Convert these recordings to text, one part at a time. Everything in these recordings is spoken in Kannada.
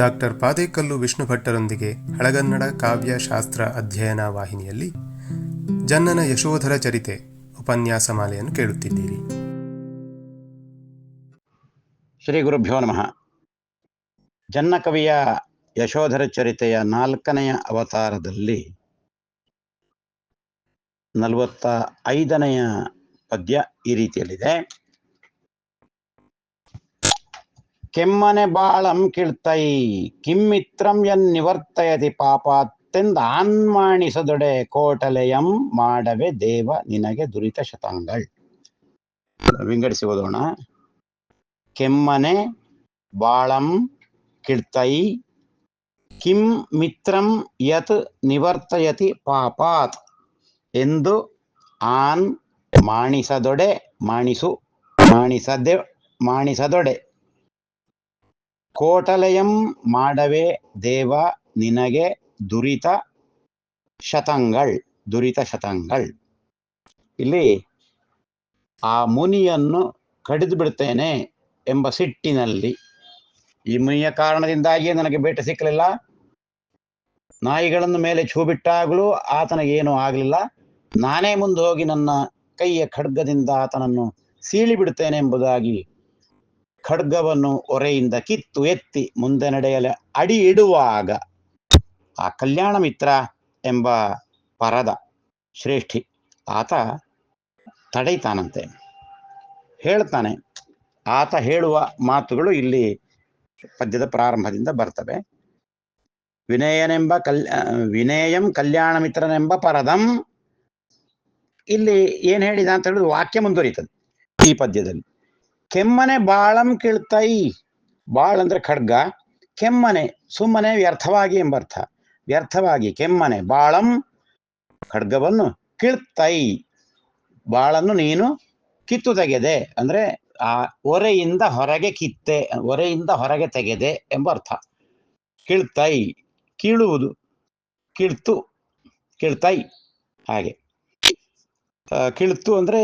ಡಾಕ್ಟರ್ ಪಾದೇಕಲ್ಲು ವಿಷ್ಣು ಭಟ್ಟರೊಂದಿಗೆ ಹಳಗನ್ನಡ ಕಾವ್ಯ ಶಾಸ್ತ್ರ ಅಧ್ಯಯನ ವಾಹಿನಿಯಲ್ಲಿ ಜನ್ನನ ಯಶೋಧರ ಚರಿತೆ ಉಪನ್ಯಾಸ ಮಾಲೆಯನ್ನು ಕೇಳುತ್ತಿದ್ದೀರಿ. ಶ್ರೀ ಗುರುಭ್ಯೋ ನಮಃ. ಜನ್ನಕವಿಯ ಯಶೋಧರ ಚರಿತೆಯ ನಾಲ್ಕನೆಯ ಅವತಾರದಲ್ಲಿ ನಲವತ್ತ ಐದನೆಯ ಪದ್ಯ ಈ ರೀತಿಯಲ್ಲಿದೆ. ಕೆಮ್ಮನೆ ಬಾಳಂ ಕಿಳ್ತೈ, ಕಿಮ್ಮಿತ್ರಂ ಎನ್ ನಿವರ್ತಯತಿ ಪಾಪಾತ್ತೆಂದ ಆನ್ಮಾಣಿಸದೊಡೆ ಕೋಟಲೆಯಂ ಮಾಡವೆ ದೇವ ನಿನಗೆ ದುರಿತ ಶತಂಗಳ್. ವಿಂಗಡಿಸಿ ಓದೋಣ ಕೆಮ್ಮನೆ ಬಾಳಂ ಕಿಳ್ತೈ ಕಿಂ ಮಿತ್ರಂ ಯತ್ ನಿವರ್ತಯತಿ ಪಾಪಾತ್ ಎಂದು ಆನ್ ಮಾಣಿಸದೊಡೆ ಮಾಣಿಸು, ಮಾಣಿಸದೆ, ಮಾಣಿಸದೊಡೆ ಕೋಟಲೆಯಂ ಮಾಡವೇ ದೇವ ನಿನಗೆ ದುರಿತ ಶತಂಗಳ್ ದುರಿತ ಶತಂಗಳ್ ಇಲ್ಲಿ ಆ ಮುನಿಯನ್ನು ಕಡಿದು ಬಿಡ್ತೇನೆ ಎಂಬ ಸಿಟ್ಟಿನಲ್ಲಿ. ಈ ಮುನಿಯ ಕಾರಣದಿಂದಾಗಿಯೇ ನನಗೆ ಬೇಟೆ ಸಿಕ್ಕಲಿಲ್ಲ. ನಾಯಿಗಳನ್ನು ಮೇಲೆ ಛೂ ಬಿಟ್ಟಾಗಲೂ ಆತನಿಗೆ ಏನೂ ಆಗಲಿಲ್ಲ. ನಾನೇ ಮುಂದೆ ಹೋಗಿ ನನ್ನ ಕೈಯ ಖಡ್ಗದಿಂದ ಆತನನ್ನು ಸೀಳಿ ಬಿಡ್ತೇನೆ ಎಂಬುದಾಗಿ ಖಡ್ಗವನ್ನು ಒರೆಯಿಂದ ಕಿತ್ತು ಎತ್ತಿ ಮುಂದೆ ನಡೆಯಲು ಅಡಿ ಇಡುವಾಗ ಆ ಕಲ್ಯಾಣ ಮಿತ್ರ ಎಂಬ ಪರದ ಶ್ರೇಷ್ಠಿ ಆತ ತಡೆಯುತ್ತಾನಂತೆ ಹೇಳ್ತಾನೆ, ಆತ ಹೇಳುವ ಮಾತುಗಳು ಇಲ್ಲಿ ಪದ್ಯದ ಪ್ರಾರಂಭದಿಂದ ಬರ್ತವೆ. ವಿನಯನೆಂಬ ಕಲ್ ವಿನಯಂ ಕಲ್ಯಾಣ ಮಿತ್ರನೆಂಬ ಪರದಂ. ಇಲ್ಲಿ ಏನ್ ಹೇಳಿದ ಅಂತ ಹೇಳಿದ್ರೆ ವಾಕ್ಯ ಮುಂದುವರಿತದೆ ಈ ಪದ್ಯದಲ್ಲಿ. ಕೆಮ್ಮನೆ ಬಾಳಂ ಕೀಳ್ತೈ ಬಾಳ್ ಅಂದ್ರೆ ಖಡ್ಗ. ಕೆಮ್ಮನೆ, ಸುಮ್ಮನೆ ವ್ಯರ್ಥವಾಗಿ ಎಂಬರ್ಥ. ವ್ಯರ್ಥವಾಗಿ ಕೆಮ್ಮನೆ, ಬಾಳಂ ಖಡ್ಗವನ್ನು ಕೀಳ್ತೈ ಬಾಳನ್ನು ನೀನು ಕಿತ್ತು ತೆಗೆದೆ ಅಂದ್ರೆ ಆ ಒರೆಯಿಂದ ಹೊರಗೆ ಕಿತ್ತೆ, ಒರೆಯಿಂದ ಹೊರಗೆ ತೆಗೆದೆ ಎಂಬ ಅರ್ಥ ಕೀಳ್ತೈ ಕೀಳುವುದು, ಕಿಳ್ತು ಕೀಳ್ತೈ ಹಾಗೆ. ಕೀಳ್ತು ಕಿಳ್ತು ಅಂದ್ರೆ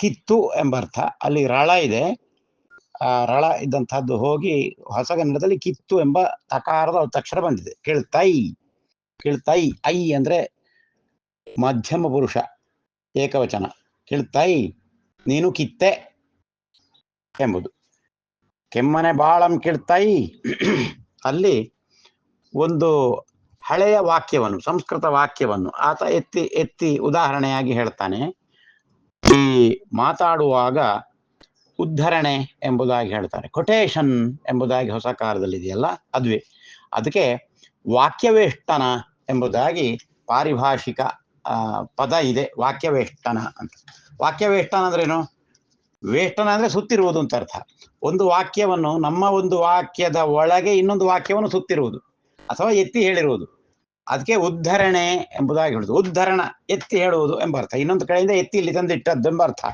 ಕಿತ್ತು ಎಂಬ ಅರ್ಥ ಅಲ್ಲಿ ರಳ ಇದೆ. ಆ ರಳ ಇದ್ದಂತಹದ್ದು ಹೋಗಿ ಹೊಸಗನ್ನಡದಲ್ಲಿ ಕಿತ್ತು ಎಂಬ ತಕಾರದ ತಕ್ಷಣ ಬಂದಿದೆ. ಕೇಳ್ತೈ ಕೇಳ್ತೈ ಐ ಅಂದ್ರೆ ಮಧ್ಯಮ ಪುರುಷ, ಏಕವಚನ. ಕೇಳ್ತೈ ನೀನು ಕಿತ್ತೆ ಎಂಬುದು. ಕೆಮ್ಮನೆ ಬಾಳಂ ಕೇಳ್ತೈ ಅಲ್ಲಿ ಒಂದು ಹಳೆಯ ವಾಕ್ಯವನ್ನು, ಸಂಸ್ಕೃತ ವಾಕ್ಯವನ್ನು ಆತ ಎತ್ತಿ ಎತ್ತಿ ಉದಾಹರಣೆಯಾಗಿ ಹೇಳ್ತಾನೆ. ಈ ಮಾತಾಡುವಾಗ ಉದ್ಧರಣೆ ಎಂಬುದಾಗಿ ಹೇಳ್ತಾರೆ. ಕೊಟೇಶನ್ ಎಂಬುದಾಗಿ ಹೊಸ ಕಾಲದಲ್ಲಿ ಇದೆಯಲ್ಲ ಅದುವೆ. ಅದಕ್ಕೆ ವಾಕ್ಯವೇಷ್ಟನ ಎಂಬುದಾಗಿ ಪಾರಿಭಾಷಿಕ ಪದ ಇದೆ, ವಾಕ್ಯವೇಷ್ಟನ ಅಂತ. ವಾಕ್ಯವೇಷ್ಟನ ಅಂದ್ರೇನು? ವೇಷ್ಟನ ಅಂದ್ರೆ ಸುತ್ತಿರುವುದು ಅಂತ ಅರ್ಥ. ಒಂದು ವಾಕ್ಯವನ್ನು, ನಮ್ಮ ಒಂದು ವಾಕ್ಯದ ಒಳಗೆ ಇನ್ನೊಂದು ವಾಕ್ಯವನ್ನು ಸುತ್ತಿರುವುದು ಅಥವಾ ಎತ್ತಿ ಹೇಳಿರುವುದು. ಅದಕ್ಕೆ ಉದ್ಧರಣೆ ಎಂಬುದಾಗಿ ಹೇಳುದು. ಉದ್ಧರಣ, ಎತ್ತಿ ಹೇಳುವುದು ಎಂಬ ಅರ್ಥ. ಇನ್ನೊಂದು ಕಡೆಯಿಂದ ಎತ್ತಿ ಇಲ್ಲಿ ತಂದಿಟ್ಟದ್ದು ಎಂಬ ಅರ್ಥ.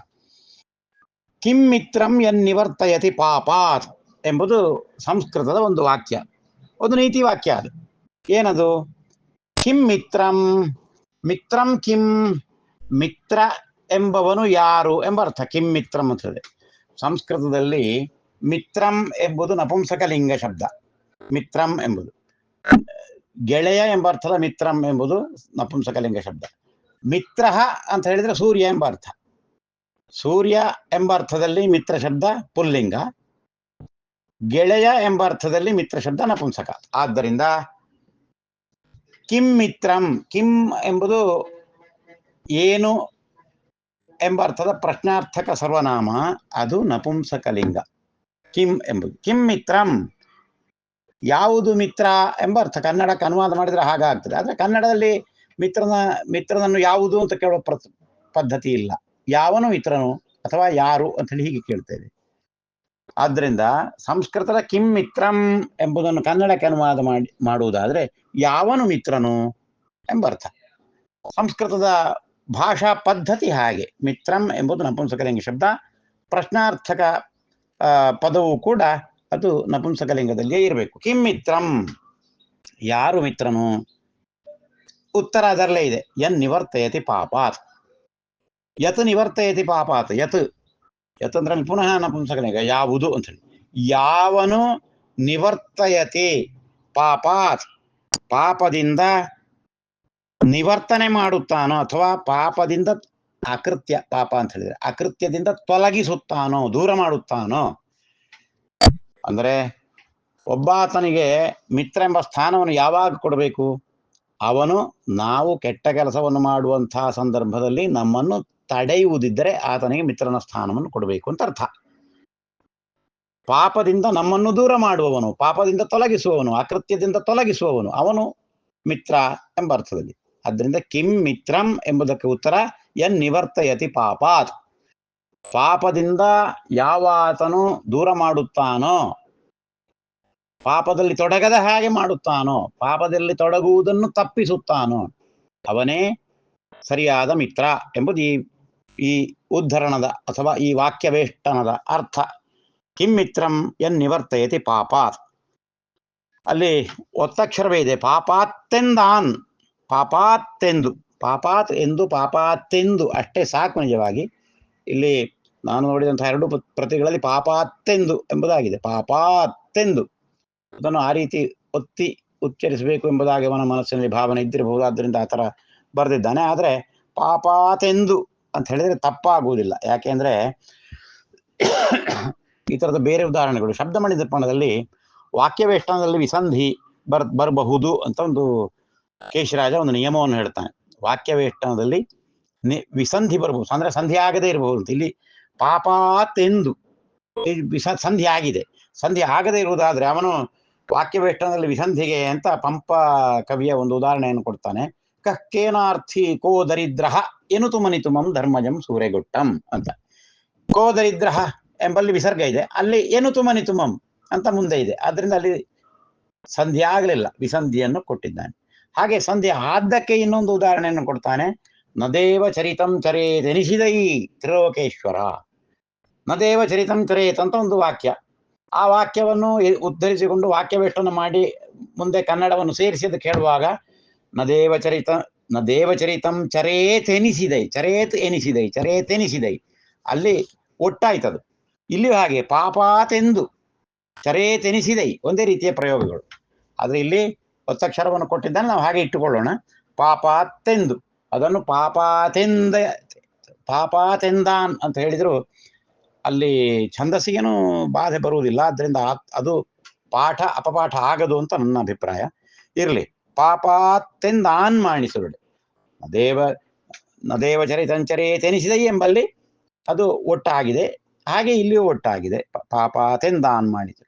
ಕಿಂ ಮಿತ್ರಂ ಎನ್ ನಿವರ್ತಯತಿ ಪಾಪಾತ್ ಎಂಬುದು ಸಂಸ್ಕೃತದ ಒಂದು ವಾಕ್ಯ. ಒಂದು ನೀತಿ ವಾಕ್ಯ ಅದು. ಏನದು? ಕಿಂ ಮಿತ್ರಂ ಮಿತ್ರಂ ಕಿಂ, ಮಿತ್ರ ಎಂಬವನು ಯಾರು ಎಂಬ ಅರ್ಥ. ಕಿಂ ಮಿತ್ರಂ ಅಂತ ಹೇಳಿದೆ ಸಂಸ್ಕೃತದಲ್ಲಿ ಮಿತ್ರಂ ಎಂಬುದು ನಪುಂಸಕಲಿಂಗ ಶಬ್ದ. ಮಿತ್ರಂ ಎಂಬುದು. ಗೆಳೆಯ ಎಂಬ ಅರ್ಥದ ಮಿತ್ರಂ ಎಂಬುದು ನಪುಂಸಕಲಿಂಗ ಶಬ್ದ. ಮಿತ್ರ ಅಂತ ಹೇಳಿದ್ರೆ ಸೂರ್ಯ ಎಂಬ ಅರ್ಥ. ಸೂರ್ಯ ಎಂಬ ಅರ್ಥದಲ್ಲಿ ಮಿತ್ರ ಶಬ್ದ ಪುಲ್ಲಿಂಗ. ಗೆಳೆಯ ಎಂಬ ಅರ್ಥದಲ್ಲಿ ಮಿತ್ರ ಶಬ್ದ ನಪುಂಸಕ. ಆದ್ದರಿಂದ ಕಿಂ ಮಿತ್ರಂ, ಕಿಂ ಎಂಬುದು ಏನು ಎಂಬ ಅರ್ಥದ ಪ್ರಶ್ನಾರ್ಥಕ ಸರ್ವನಾಮ, ಅದು ನಪುಂಸಕಲಿಂಗ. ಕಿಂ ಎಂಬುದು. ಕಿಂ ಮಿತ್ರಂ ಯಾವುದು ಮಿತ್ರ ಎಂಬ ಅರ್ಥ. ಕನ್ನಡಕ್ಕೆ ಅನುವಾದ ಮಾಡಿದ್ರೆ ಹಾಗಾಗ್ತದೆ ಆದರೆ ಕನ್ನಡದಲ್ಲಿ ಮಿತ್ರನ, ಮಿತ್ರನನ್ನು ಯಾವುದು ಅಂತ ಕೇಳುವ ಪ್ರ ಪದ್ಧತಿ ಇಲ್ಲ. ಯಾವನು ಮಿತ್ರನು ಅಥವಾ ಯಾರು ಅಂತ ಹೇಳಿ ಹೀಗೆ ಕೇಳ್ತೇವೆ ಆದ್ದರಿಂದ ಸಂಸ್ಕೃತದ ಕಿಂ ಮಿತ್ರಂ ಎಂಬುದನ್ನು ಕನ್ನಡಕ್ಕೆ ಅನುವಾದ ಮಾಡಿ, ಮಾಡುವುದಾದರೆ ಯಾವನು ಮಿತ್ರನು ಎಂಬ ಅರ್ಥ. ಸಂಸ್ಕೃತದ ಭಾಷಾ ಪದ್ಧತಿ ಹಾಗೆ. ಮಿತ್ರಂ ಎಂಬುದು ನಪುಂಸಕಲಿಂಗ ಶಬ್ದ. ಪ್ರಶ್ನಾರ್ಥಕ ಪದವು ಕೂಡ ಅದು ನಪುಂಸಕಲಿಂಗದಲ್ಲಿಯೇ ಇರಬೇಕು. ಕಿಂ ಮಿತ್ರಂ. ಯಾರು ಮಿತ್ರನು? ಉತ್ತರ ಅದರಲ್ಲೇ ಇದೆ. ಯನ್ ನಿವರ್ತಯತಿ ಪಾಪಾತ್. ಯತ್ ನಿವರ್ತಯತಿ ಪಾಪಾತ್. ಯತ್. ಯತ್ ಅಂದ್ರೆ ಪುನಃ ನಪುಂಸಕಲಿಂಗ. ಯಾವುದು ಅಂತ ಹೇಳಿ ಯಾವನು ನಿವರ್ತಯತಿ ಪಾಪಾತ್. ಪಾಪದಿಂದ ನಿವರ್ತನೆ ಮಾಡುತ್ತಾನೋ ಅಥವಾ ಪಾಪದಿಂದ ಅಕೃತ್ಯ ಪಾಪ ಅಂತ ಹೇಳಿದ್ರೆ ಅಕೃತ್ಯದಿಂದ ತೊಲಗಿಸುತ್ತಾನೋ, ದೂರ ಮಾಡುತ್ತಾನೋ ಅಂದ್ರೆ ಒಬ್ಬಾತನಿಗೆ ಮಿತ್ರ ಎಂಬ ಸ್ಥಾನವನ್ನು ಯಾವಾಗ ಕೊಡಬೇಕು? ಅವನು ನಾವು ಕೆಟ್ಟ ಕೆಲಸವನ್ನು ಮಾಡುವಂತಹ ಸಂದರ್ಭದಲ್ಲಿ ನಮ್ಮನ್ನು ತಡೆಯುವುದಿದ್ದರೆ ಆತನಿಗೆ ಮಿತ್ರನ ಸ್ಥಾನವನ್ನು ಕೊಡಬೇಕು ಅಂತ ಅರ್ಥ. ಪಾಪದಿಂದ ನಮ್ಮನ್ನು ದೂರ ಮಾಡುವವನು, ಪಾಪದಿಂದ ತೊಲಗಿಸುವವನು, ಅಕೃತ್ಯದಿಂದ ತೊಲಗಿಸುವವನು, ಅವನು ಮಿತ್ರ ಎಂಬ ಅರ್ಥದಲ್ಲಿ. ಅದರಿಂದ ಕಿಂ ಮಿತ್ರಂ ಎಂಬುದಕ್ಕೆ ಉತ್ತರ ಎನ್ ನಿವರ್ತಯತಿ ಪಾಪಾತ್. ಪಾಪದಿಂದ ಯಾವ ಆತನು ದೂರ ಮಾಡುತ್ತಾನೋ? ಪಾಪದಲ್ಲಿ ತೊಡಗದ ಹಾಗೆ ಮಾಡುತ್ತಾನೋ? ಪಾಪದಲ್ಲಿ ತೊಡಗುವುದನ್ನು ತಪ್ಪಿಸುತ್ತಾನೋ? ಅವನೇ ಸರಿಯಾದ ಮಿತ್ರ ಎಂಬುದು ಈ ಈ ಉದ್ಧರಣದ ಅಥವಾ ಈ ವಾಕ್ಯವೇಷ್ಟನದ ಅರ್ಥ. ಕಿಂ ಮಿತ್ರಂ ಎನ್ ನಿವರ್ತಯತಿ ಪಾಪಾತ್. ಅಲ್ಲಿ ಒತ್ತಕ್ಷರವೇ ಇದೆ. ಪಾಪಾತ್ತೆಂದಾನ್. ಪಾಪಾತ್ತೆಂದು. ಪಾಪಾತ್ ಎಂದು ಪಾಪಾತ್ತೆಂದು. ಅಷ್ಟೇ ಸಾಕು ನಿಜವಾಗಿ ಇಲ್ಲಿ ನಾನು ನೋಡಿದಂತಹ ಎರಡು ಪ್ರತಿಗಳಲ್ಲಿ ಪಾಪಾತ್ತೆಂದು ಎಂಬುದಾಗಿದೆ. ಪಾಪಾತ್ತೆಂದು. ಅದನ್ನು ಆ ರೀತಿ ಒತ್ತಿ ಉಚ್ಚರಿಸಬೇಕು ಎಂಬುದಾಗಿ ಅವನ ಮನಸ್ಸಿನಲ್ಲಿ ಭಾವನೆ ಇದ್ದಿರಬಹುದು ಆದ್ದರಿಂದ ಆ ಥರ ಬರೆದಿದ್ದಾನೆ. ಆದರೆ ಪಾಪಾತೆಂದು ಅಂತ ಹೇಳಿದ್ರೆ ತಪ್ಪಾಗುವುದಿಲ್ಲ. ಯಾಕೆಂದ್ರೆ ಈ ಥರದ ಬೇರೆ ಉದಾಹರಣೆಗಳು. ಶಬ್ದಮಣಿ ದರ್ಪಣದಲ್ಲಿ ವಾಕ್ಯವೇಷ್ಟನದಲ್ಲಿ ವಿಸಂಧಿ ಬರ್, ಬರಬಹುದು ಅಂತ ಒಂದು ಕೇಶರಾಜ ಒಂದು ನಿಯಮವನ್ನು ಹೇಳ್ತಾನೆ. ವಾಕ್ಯವೇಷ್ಟನದಲ್ಲಿ ನಿ, ವಿಸಂಧಿ ಬರಬಹುದು. ಅಂದ್ರೆ ಸಂಧಿ ಆಗದೇ ಇರಬಹುದು ಇಲ್ಲಿ ಪಾಪಾತೆಂದು ಸಂಧಿ ಆಗಿದೆ. ಸಂಧಿ ಆಗದೇ ಇರುವುದಾದ್ರೆ ಅವನು ವಾಕ್ಯವೇಷ್ಟನದಲ್ಲಿ ವಿಸಂಧಿಗೆ ಅಂತ ಪಂಪ ಕವಿಯ ಒಂದು ಉದಾಹರಣೆಯನ್ನು ಕೊಡ್ತಾನೆ. ಕಕ್ಕೇನಾರ್ಥಿ ಕೋ ದರಿದ್ರ ಎನುತು ತುಮಂ ಧರ್ಮಜಂ ಸೂರೆಗುಟ್ಟಂ ಅಂತ. ಕೋ ದರಿದ್ರ ಎಂಬಲ್ಲಿ ವಿಸರ್ಗ ಇದೆ. ಅಲ್ಲಿ ಎನುತು ತುಮಂ ಅಂತ ಮುಂದೆ ಇದೆ. ಅದರಿಂದ ಅಲ್ಲಿ ಸಂಧಿ ಆಗಲಿಲ್ಲ. ವಿಸಂಧಿಯನ್ನು ಕೊಟ್ಟಿದ್ದಾನೆ. ಹಾಗೆ ಸಂಧಿ ಆದ್ದಕ್ಕೆ ಇನ್ನೊಂದು ಉದಾಹರಣೆಯನ್ನು ಕೊಡ್ತಾನೆ. ನದೇವ ಚರಿತಂ ಚರೇತೆನಿಸಿದೈ ತ್ರಿಲೋಕೇಶ್ವರ. ನದೇವ ಚರಿತಂ ಚರೇತ್ ಅಂತ ಒಂದು ವಾಕ್ಯ. ಆ ವಾಕ್ಯವನ್ನು ಉದ್ಧರಿಸಿಕೊಂಡು ವಾಕ್ಯವೇಷ್ಟನ್ನು ಮಾಡಿ ಮುಂದೆ ಕನ್ನಡವನ್ನು ಸೇರಿಸಿ ಕೇಳುವಾಗ, ನದೇವ ಚರಿತ, ನದೇವ ಚರಿತಂ ಚರೇತ್ ಎನಿಸಿದೈ ಚರೇತ್ ಎನಿಸಿದೈ ಚರೇತ್ ಎನಿಸಿದೈ ಅಲ್ಲಿ ಒಟ್ಟಾಯ್ತದು. ಇಲ್ಲಿ ಹಾಗೆ, ಪಾಪಾತೆಂದು ಚರೇತ್ ಎನಿಸಿದೈ ಒಂದೇ ರೀತಿಯ ಪ್ರಯೋಗಗಳು. ಆದರೆ ಇಲ್ಲಿ ಒತ್ತಕ್ಷರವನ್ನು ಕೊಟ್ಟಿದ್ದಾನೆ, ನಾವು ಹಾಗೆ ಇಟ್ಟುಕೊಳ್ಳೋಣ. ಪಾಪಾತೆಂದು. ಅದನ್ನು ಪಾಪಾತಿಂದ, ಪಾಪಾತೆಂದಾನ್ ಅಂತ ಹೇಳಿದ್ರು, ಅಲ್ಲಿ ಛಂದಸ್ಸಿಗೇನು ಬಾಧೆ ಬರುವುದಿಲ್ಲ. ಅದರಿಂದ ಅದು ಪಾಠ, ಅಪಪಾಠ ಆಗದು ಅಂತ ನನ್ನ ಅಭಿಪ್ರಾಯ. ಇರಲಿ. ಪಾಪಾತೆಂದಾನ್ ಮಾಣಿಸುರುಡೆ. ದೇವ ನದೇವ ಚರಿತಂಚರೇ ತೆನಿಸಿದೈ ಎಂಬಲ್ಲಿ ಅದು ಒಟ್ಟಾಗಿದೆ. ಹಾಗೆ ಇಲ್ಲಿಯೂ ಒಟ್ಟಾಗಿದೆ. ಪಾಪಾತೆಂದಾನ್ ಮಾಡಿತು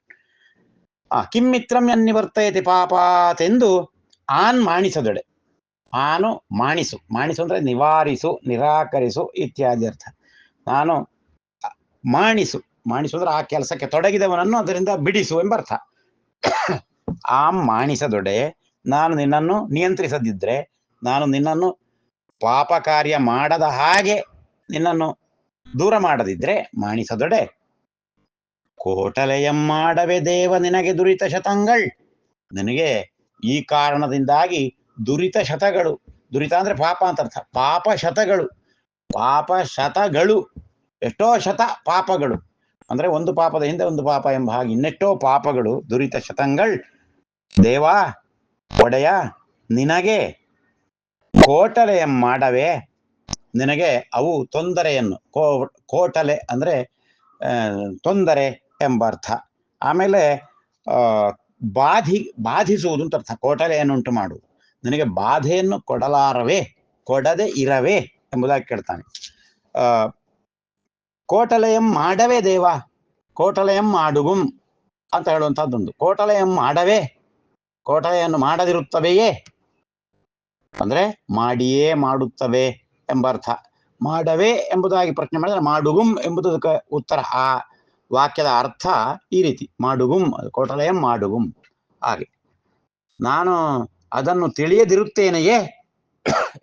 ಆ ಕಿಮ್ಮಿತ್ರಂ ಎನ್ನಿವರ್ತಯತಿ ಪಾಪಾತೆಂದು ಆನ್ ಮಾಣಿಸದೊಡೆ. ಆನು ಮಾಣಿಸು. ಮಾಣಿಸು ಅಂದ್ರೆ ನಿವಾರಿಸು, ನಿರಾಕರಿಸು ಇತ್ಯಾದಿ ಅರ್ಥ. ನಾನು ಮಾಣಿಸು. ಮಾಣಿಸು ಅಂದ್ರೆ ಆ ಕೆಲಸಕ್ಕೆ ತೊಡಗಿದವನನ್ನು ಅದರಿಂದ ಬಿಡಿಸು ಎಂಬ ಅರ್ಥ ಆ ಮಾಣಿಸದೊಡೆ ನಾನು ನಿನ್ನನ್ನು ನಿಯಂತ್ರಿಸದಿದ್ರೆ, ನಾನು ನಿನ್ನನ್ನು ಪಾಪ ಕಾರ್ಯ ಮಾಡದ ಹಾಗೆ ನಿನ್ನನ್ನು ದೂರ ಮಾಡದಿದ್ರೆ ಮಾಣಿಸದೊಡೆ ಕೋಟಲೆಯಂ ಮಾಡವೆ ದೇವ ನಿನಗೆ ದುರಿತ ಶತಂಗಳ್ ನಿನಗೆ ಈ ಕಾರಣದಿಂದಾಗಿ ದುರಿತ ಶತಗಳು. ದುರಿತ ಅಂದ್ರೆ ಪಾಪ ಅಂತ ಅರ್ಥ. ಪಾಪ ಶತಗಳು. ಪಾಪ ಶತಗಳು. ಎಷ್ಟೋ ಶತ ಪಾಪಗಳು. ಅಂದ್ರೆ ಒಂದು ಪಾಪದ ಹಿಂದೆ ಒಂದು ಪಾಪ ಎಂಬ ಹಾಗೆ ಇನ್ನೆಷ್ಟೋ ಪಾಪಗಳು, ದುರಿತ ಶತಂಗಳ್ ದೇವಾ, ಒಡೆಯ, ನಿನಗೆ ಕೋಟಲೆಯ ಮಾಡವೇ ನಿನಗೆ ಅವು ತೊಂದರೆಯನ್ನು. ಕೋ, ಕೋಟಲೆ ಅಂದ್ರೆ ತೊಂದರೆ ಎಂಬ ಅರ್ಥ. ಆಮೇಲೆ ಬಾಧಿ, ಬಾಧಿಸುವುದು ಅಂತ ಅರ್ಥ. ಕೋಟಲೆಯನ್ನುಂಟು ಮಾಡುವುದು. ನಿನಗೆ ಬಾಧೆಯನ್ನು ಕೊಡಲಾರವೇ, ಕೊಡದೆ ಇರವೇ ಎಂಬುದಾಗಿ ಕೇಳ್ತಾನೆ. ಆ, ಕೋಟಲಯಂ ಮಾಡವೇ ದೇವ, ಕೋಟಲಯಂ ಮಾಡುಗುಂ ಅಂತ ಹೇಳುವಂತಹದ್ದೊಂದು. ಕೋಟಲಯಂ ಮಾಡವೇ ಕೋಟಲೆಯನ್ನು ಮಾಡದಿರುತ್ತವೆಯೇ? ಅಂದ್ರೆ ಮಾಡಿಯೇ ಮಾಡುತ್ತವೆ ಎಂಬ ಅರ್ಥ ಮಾಡವೇ ಎಂಬುದಾಗಿ ಪ್ರಶ್ನೆ ಮಾಡಿದ್ರೆ ಮಾಡುಗುಂ ಎಂಬುದಕ್ಕೆ ಉತ್ತರ. ಆ ವಾಕ್ಯದ ಅರ್ಥ ಈ ರೀತಿ. ಮಾಡುಗುಂ, ಕೋಟಲಯಂ ಮಾಡುಗುಂ. ಹಾಗೆ. ನಾನು ಅದನ್ನು ತಿಳಿಯದಿರುತ್ತೇನೆಯೇ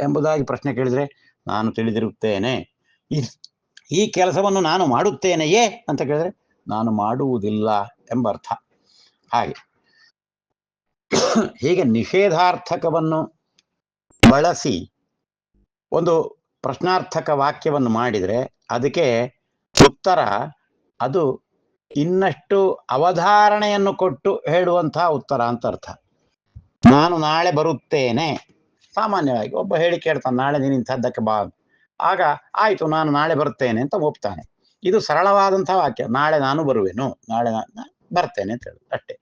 ಎಂಬುದಾಗಿ ಪ್ರಶ್ನೆ ಕೇಳಿದರೆ, ನಾನು ತಿಳಿದಿರುತ್ತೇನೆ. ಈ ಕೆಲಸವನ್ನು ನಾನು ಮಾಡುತ್ತೇನೆಯೇ ಅಂತ ಕೇಳಿದ್ರೆ, ನಾನು ಮಾಡುವುದಿಲ್ಲ ಎಂಬ ಅರ್ಥ ಹಾಗೆ. ಹೀಗೆ ನಿಷೇಧಾರ್ಥಕವನ್ನು ಬಳಸಿ ಒಂದು ಪ್ರಶ್ನಾರ್ಥಕ ವಾಕ್ಯವನ್ನು ಮಾಡಿದರೆ, ಅದಕ್ಕೆ ಉತ್ತರ, ಅದು ಇನ್ನಷ್ಟು ಅವಧಾರಣೆಯನ್ನು ಕೊಟ್ಟು ಹೇಳುವಂತಹ ಉತ್ತರ ಅಂತ ಅರ್ಥ. ನಾನು ನಾಳೆ ಬರುತ್ತೇನೆ. ಸಾಮಾನ್ಯವಾಗಿ ಒಬ್ಬ ಹೇಳಿ ಕೇಳ್ತಾನೆ, ನಾಳೆ ನೀನು ಇಂಥದ್ದಕ್ಕೆ ಬಾ ಆಗ ಆಯ್ತು, ನಾನು ನಾಳೆ ಬರುತ್ತೇನೆ ಅಂತ ಒಪ್ತಾನೆ. ಇದು ಸರಳವಾದಂತಹ ವಾಕ್ಯ. ನಾಳೆ ನಾನು ಬರುವೆನು. ನಾಳೆ ಬರ್ತೇನೆ ಅಂತ ಹೇಳುದು. ಅಷ್ಟೇ.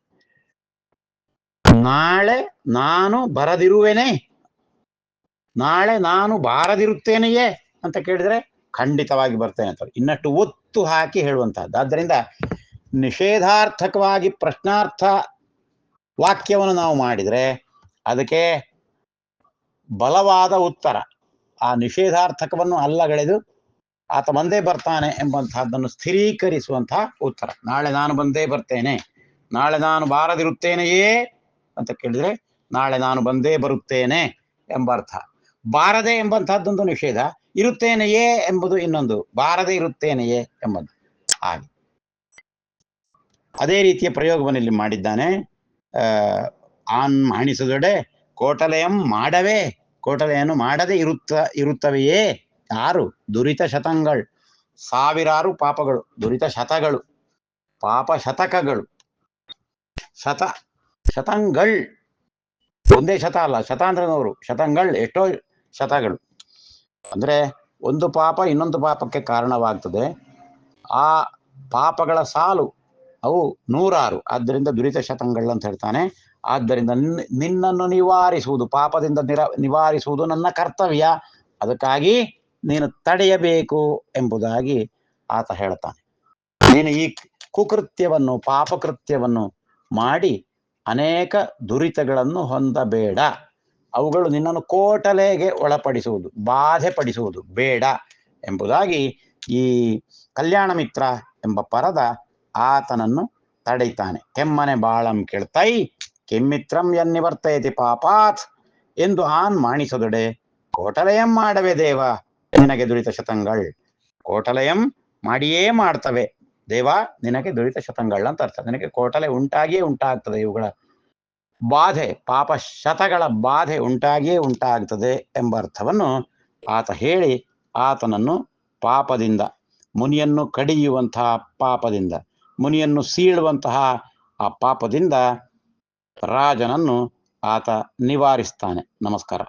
ನಾಳೆ ನಾನು ಬರದಿರುವೆನೆ. ನಾಳೆ ನಾನು ಬಾರದಿರುತ್ತೇನೆಯೇ ಅಂತ ಕೇಳಿದ್ರೆ ಖಂಡಿತವಾಗಿ ಬರ್ತೇನೆ ಅಂತ ಇನ್ನಷ್ಟು ಒತ್ತು ಹಾಕಿ ಹೇಳುವಂತಹದ್ದು ಆದ್ದರಿಂದ ನಿಷೇಧಾರ್ಥಕವಾಗಿ ಪ್ರಶ್ನಾರ್ಥ ವಾಕ್ಯವನ್ನು ನಾವು ಮಾಡಿದರೆ ಅದಕ್ಕೆ ಬಲವಾದ ಉತ್ತರ, ಆ ನಿಷೇಧಾರ್ಥಕವನ್ನು ಅಲ್ಲಗಳೆದು ಆತ ಬಂದೇ ಬರ್ತಾನೆ ಎಂಬಂತಹದ್ದನ್ನು ಸ್ಥಿರೀಕರಿಸುವಂತಹ ಉತ್ತರ. ನಾಳೆ ನಾನು ಬಂದೇ ಬರ್ತೇನೆ, ನಾಳೆ ನಾನು ಬಾರದಿರುತ್ತೇನೆಯೇ ಅಂತ ಕೇಳಿದ್ರೆ ನಾಳೆ ನಾನು ಬಂದೇ ಬರುತ್ತೇನೆ ಎಂಬ ಅರ್ಥ ಬಾರದೆ ಎಂಬಂತಹದ್ದೊಂದು ನಿಷೇಧ ಇರುತ್ತೇನೆಯೇ ಎಂಬುದು ಇನ್ನೊಂದು, ಬಾರದೆ ಇರುತ್ತೇನೆಯೇ ಎಂಬುದು. ಹಾಗೆ. ಅದೇ ರೀತಿಯ ಪ್ರಯೋಗವನ್ನು ಇಲ್ಲಿ ಮಾಡಿದ್ದಾನೆ ಆನ್ ಮಾಡಿಸಿದೊಡೆ ಕೋಟಲೆಯಂ ಮಾಡವೇ. ಕೋಟಲೆಯನ್ನು ಮಾಡದೆ ಇರುತ್ತ, ಇರುತ್ತವೆಯೇ? ಯಾರು? ದುರಿತ ಶತಂಗಳು ಸಾವಿರಾರು ಪಾಪಗಳು. ದುರಿತ ಶತಗಳು. ಪಾಪ ಶತಕಗಳು. ಶತ ಶತಂಗಳ್ ಒಂದೇ ಶತ ಅಲ್ಲ ಶತಾಂಧ್ರನವರು ಶತಂಗಳ್ ಎಷ್ಟೋ ಶತಗಳು. ಅಂದ್ರೆ ಒಂದು ಪಾಪ ಇನ್ನೊಂದು ಪಾಪಕ್ಕೆ ಕಾರಣವಾಗ್ತದೆ. ಆ ಪಾಪಗಳ ಸಾಲು ಅವು ನೂರಾರು. ಆದ್ದರಿಂದ ದುರಿತ ಶತಂಗಳು ಅಂತ ಹೇಳ್ತಾನೆ. ಆದ್ದರಿಂದ ನಿನ್ನ- ನಿನ್ನನ್ನು ನಿವಾರಿಸುವುದು, ಪಾಪದಿಂದ ನಿರ, ನಿವಾರಿಸುವುದು ನನ್ನ ಕರ್ತವ್ಯ. ಅದಕ್ಕಾಗಿ ನೀನು ತಡೆಯಬೇಕು ಎಂಬುದಾಗಿ ಆತ ಹೇಳ್ತಾನೆ ನೀನು ಈ ಕುಕೃತ್ಯವನ್ನು, ಪಾಪಕೃತ್ಯವನ್ನು ಮಾಡಿ ಅನೇಕ ದುರಿತಗಳನ್ನು ಹೊಂದಬೇಡ. ಅವುಗಳು ನಿನ್ನನ್ನು ಕೋಟಲೆಗೆ ಒಳಪಡಿಸುವುದು ಬಾಧೆ ಪಡಿಸುವುದು ಬೇಡ ಎಂಬುದಾಗಿ ಈ ಕಲ್ಯಾಣ ಮಿತ್ರ ಎಂಬ ಪರದ ಆತನನ್ನು ತಡೆಯುತ್ತಾನೆ. ಕೆಮ್ಮನೆ ಬಾಳಂ ಕೇಳ್ತೈ ಕೆಮ್ಮಿತ್ರಂ ಎನ್ನಿವರ್ತಯತಿ ಪಾಪಾತ್ ಎಂದು ಆನ್ ಮಾಣಿಸದೊಡೆ, ಕೋಟಲಯಂ ಮಾಡವೆ ದೇವ, ನಿನಗೆ ದುರಿತ ಶತಂಗಳ್ ಕೋಟಲಯಂ ಮಾಡಿಯೇ ಮಾಡ್ತವೆ, ದೇವ, ನಿನಗೆ ದುರಿತ ಶತಂಗಳ್ ಅಂತ ಅರ್ಥ. ನಿನಗೆ ಕೋಟಲೆ ಉಂಟಾಗಿಯೇ ಉಂಟಾಗ್ತದೆ ಇವುಗಳ ಬಾಧೆ, ಪಾಪ ಶತಗಳ ಬಾಧೆ ಉಂಟಾಗಿಯೇ ಉಂಟಾಗ್ತದೆ ಎಂಬ ಅರ್ಥವನ್ನು ಆತ ಹೇಳಿ, ಆತನನ್ನು ಪಾಪದಿಂದ, ಮುನಿಯನ್ನು ಕಡಿಯುವಂತಹ ಪಾಪದಿಂದ ಮುನಿಯನ್ನು ಸೀಳುವಂತಹ ಆ ಪಾಪದಿಂದ ರಾಜನನ್ನು ಆತ ನಿವಾರಿಸ್ತಾನೆ. ನಮಸ್ಕಾರ.